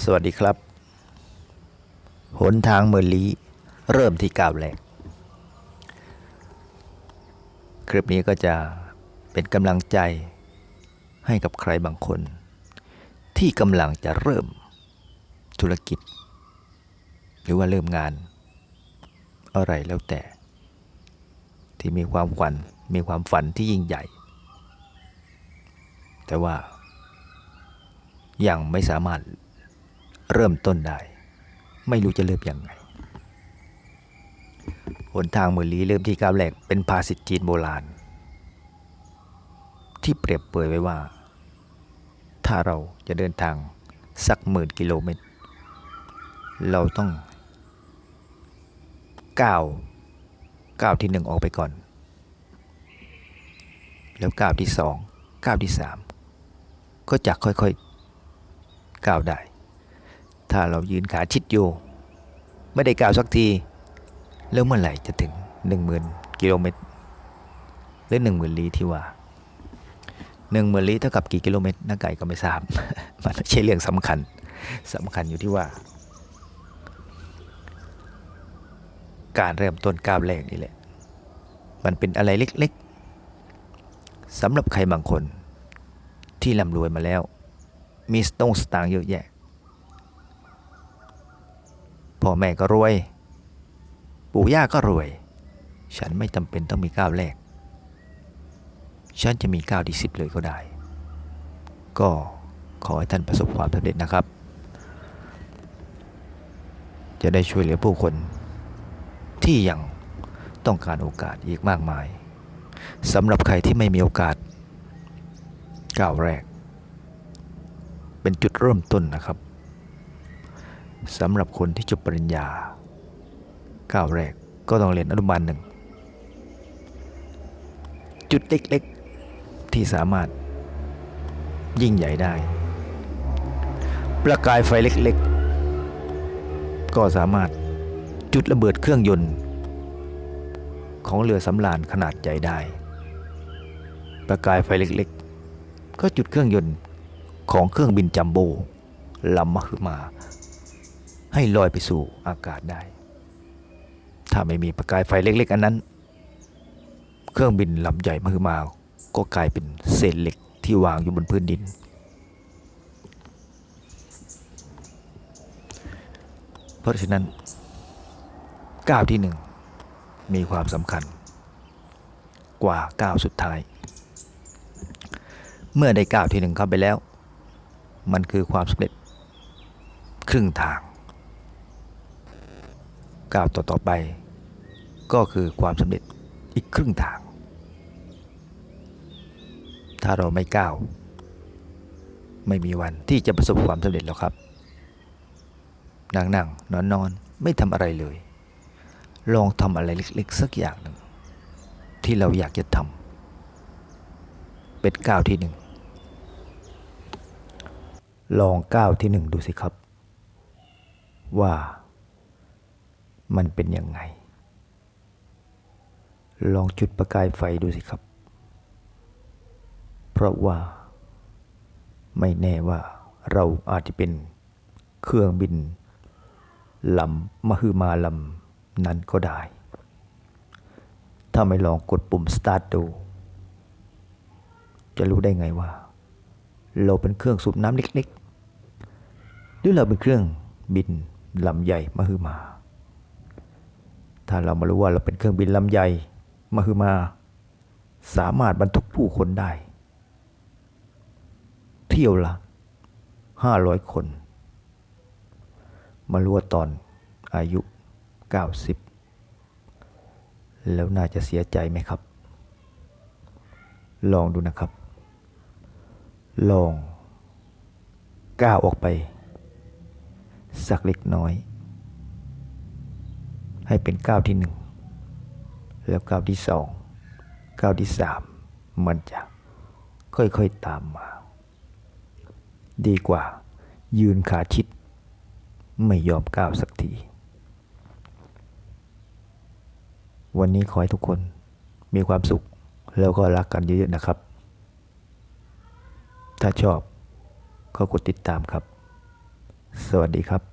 สวัสดีครับ หนทางเมอลีเริ่มที่ก้าวแรก คลิปนี้ก็จะเป็นกำลังใจให้กับใครบางคน ที่กำลังจะเริ่มธุรกิจ หรือว่าเริ่มงาน อะไรแล้วแต่ ที่มีความฝันมีความฝันที่ยิ่งใหญ่ แต่ว่ายังไม่สามารถ เริ่มต้นได้ ไม่รู้จะเริ่มยังไงหนทางมือลีเริ่มที่ก้าวแรกเป็นภาษิตจีนโบราณ ที่เปรียบเปรยไว้ว่า ถ้าเราจะเดินทางสักหมื่นกิโลเมตร เราต้องก้าวก้าวที่หนึ่งออกไปก่อน แล้วก้าวที่สองก้าวที่สามก็จะค่อยๆก้าวได้ ถ้าเรายืนขาชิดอยู่ ไม่ได้ก้าวสักที แล้วเมื่อไหร่จะถึง 10,000 กิโลเมตร หรือ 10,000ลี้ที่ว่า10,000ลี้เท่ากับกี่กิโลเมตรน้าไก่ก็ไม่ทราบ มันไม่ใช่เรื่องสำคัญสำคัญอยู่ที่ว่า การเริ่มต้นก้าวแรกนี่แหละ มันเป็นอะไรเล็กๆสำหรับใครบางคนที่ร่ำรวยมาแล้ว มีสตงสตางค์เยอะแยะ พ่อแม่ก็รวย ปู่ย่าก็รวย ฉันไม่จำเป็นต้องมีก้าวแรก ฉันจะมีก้าวที่สิบเลยก็ได้ ก็ขอให้ท่านประสบความสำเร็จนะครับ จะได้ช่วยเหลือผู้คนที่ยังต้องการโอกาสอีกมากมายสำหรับใครที่ไม่มีโอกาสก้าวแรก เป็นจุดเริ่มต้นนะครับ สำหรับคนที่จบปริญญาก้าวแรกก็ต้องเรียนอนุบาลหนึ่ง จุดเล็กๆ ที่สามารถยิ่งใหญ่ได้ ประกายไฟเล็กๆ ก็สามารถจุดระเบิดเครื่องยนต์ ของเรือสำราญขนาดใหญ่ได้ ประกายไฟเล็กๆ ก็จุดเครื่องยนต์ของเครื่องบินจัมโบ้ลำมาขึ้นมา ให้ลอยไปสู่อากาศได้ ถ้าไม่มีประกายไฟเล็ก ๆ อันนั้น เครื่องบินลำใหญ่มือมาก็กลายเป็นเศษเหล็กที่วางอยู่บนพื้นดิน เพราะฉะนั้นก้าวที่หนึ่งมีความสำคัญ กว่าก้าวสุดท้าย เมื่อได้ก้าวที่หนึ่งเข้าไปแล้ว มันคือความสำเร็จครึ่งทาง ก้าวต่อๆไป ก็คือความสำเร็จอีกครึ่งทาง ถ้าเราไม่ก้าว ไม่มีวันที่จะประสบความสำเร็จหรอกครับ นั่งนั่งนอนนอนๆไม่ทำอะไรเลย ลองทำอะไรเล็กๆสักอย่างหนึ่งที่เราอยากจะทำเป็นก้าวที่หนึ่งลองก้าวที่หนึ่งดูสิครับ ว่า มันเป็นยังไง ลองจุดประกายไฟดูสิครับ เพราะว่า ไม่แน่ว่าเราอาจจะเป็นเครื่องบินลำมหึมาลำนั้นก็ได้ ถ้าไม่ลองกดปุ่ม start ดู จะรู้ได้ไงว่า เราเป็นเครื่องสูบน้ำเล็กๆ หรือเราเป็นเครื่องบินลำใหญ่มหึมา ถ้าเรามารู้ว่าเราเป็นเครื่องบินลำใหญ่มหึมา สามารถบรรทุกผู้คนได้ เที่ยวละห้าร้อยคน มารู้ว่าตอนอายุ 90 แล้วน่าจะเสียใจไหมครับ ลองดูนะครับ ลองก้าวออกไป สักเล็กน้อย ให้เป็นก้าวที่หนึ่งแล้วก้าวที่สองก้าวที่สามมันจะค่อยๆตามมา ดีกว่า ยืนขาชิด ไม่ยอมก้าวสักที วันนี้ขอให้ทุกคนมีความสุข แล้วก็รักกันเยอะๆนะครับ ถ้าชอบก็กดติดตามครับ สวัสดีครับ